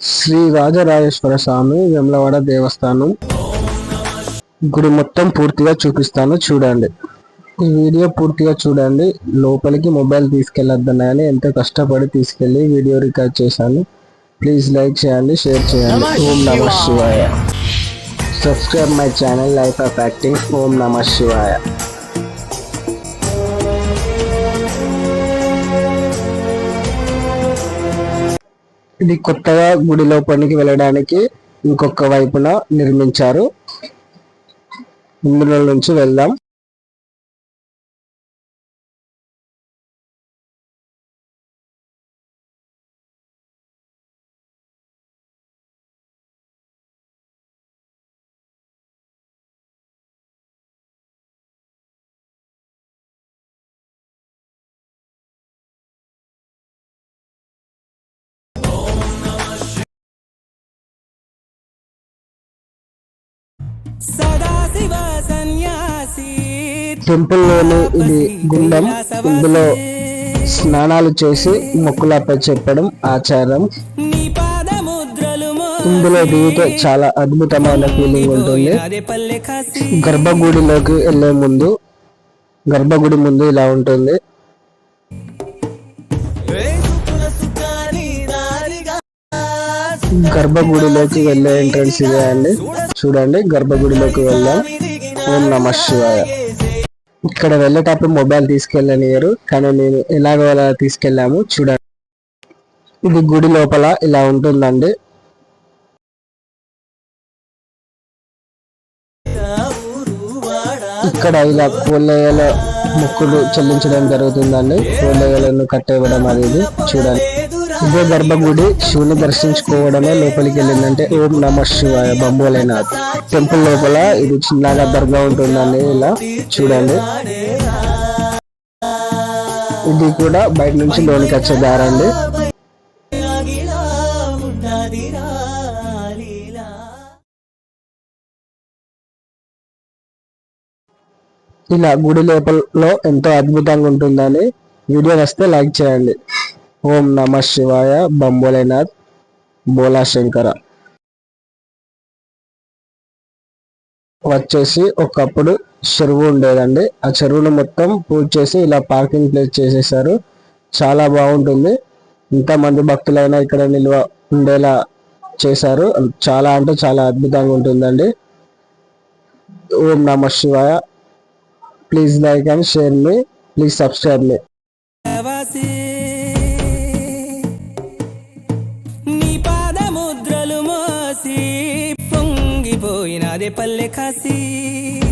శ్రీ రాజరాజేశ్వర స్వామి వెమ్లవాడ దేవస్థానం. గుడి మొత్తం పూర్తిగా చూపిస్తాను చూడండి. ఈ వీడియో పూర్తిగా చూడండి. లోపలికి మొబైల్ తీసుకెళ్ళొద్దన్నాయని ఎంతో కష్టపడి తీసుకెళ్ళి వీడియో రికార్డ్ చేశాను. ప్లీజ్ లైక్ చేయండి షేర్ చేయండి. ఓం నమ శివాయ. Subscribe my channel life of acting. ఓం నమ శివాయ. ఇది కొత్తగా గుడి లోపలికి వెళ్ళడానికి ఇంకొక వైపున నిర్మించారు. ఇందులో నుంచి వెళ్దాం. సదాశివ సన్యాసి. టెంపుల్లోని ఇది గుండం. ఇందులో స్నానాలు చేసి మొక్కులపై చెప్పడం ఆచారం. ఇందులో దిగితే చాలా అద్భుతమైన ఫీలింగ్ ఉంటుంది. గర్భగుడిలోకి వెళ్ళే ముందు గర్భగుడి ముందు ఇలా ఉంటుంది. గర్భగుడిలోకి వెళ్ళే ఎంట్రన్స్ ఇదే అండి. చూడండి గర్భగుడిలోకి వెళ్దాం ఓం నమ శివాయ. ఇక్కడ వెళ్ళేటప్పుడు మొబైల్ తీసుకెళ్ళనియరు కానీ నేను ఎలాగో అలా తీసుకెళ్ళాము చూడండి. ఇది గుడి లోపల ఇలా ఉంటుందండి. ఇక్కడ ఇలా పూలయ్యల మొక్కులు చెల్లించడం జరుగుతుందండి. పూలయ్యలను కట్టేయడం అనేది చూడండి. ఇదే గర్భగుడి శివుని దర్శించుకోవడమే లోపలికి వెళ్ళిందంటే ఓం నమ శివాయ బంబోలైనాథ్ టెంపుల్ లోపల ఇది చిన్నగా దర్గా ఉంటుందండి ఇలా. చూడండి. ఇది కూడా బయట నుంచి లోనికి వచ్చే దారండి ఇలా గుడి లోపల ఎంతో అద్భుతంగా ఉంటుందని. వీడియో వస్తే లైక్ చేయండి. ఓం నమ శివాయ బంబోలేనాథ్ బోలా శంకర. వచ్చేసి ఒకప్పుడు చెరువు ఉండేదండి. ఆ చెరువును మొత్తం పూజ చేసి ఇలా పార్కింగ్ ప్లేస్ చేసేసారు. చాలా బాగుంటుంది. ఇంతమంది భక్తులైనా ఇక్కడ నిల్వ ఉండేలా చేశారు. చాలా అంటే చాలా అద్భుతంగా ఉంటుందండి. ఓం నమ శివాయ. Please like and share me. Please subscribe me. पल्ले खासी।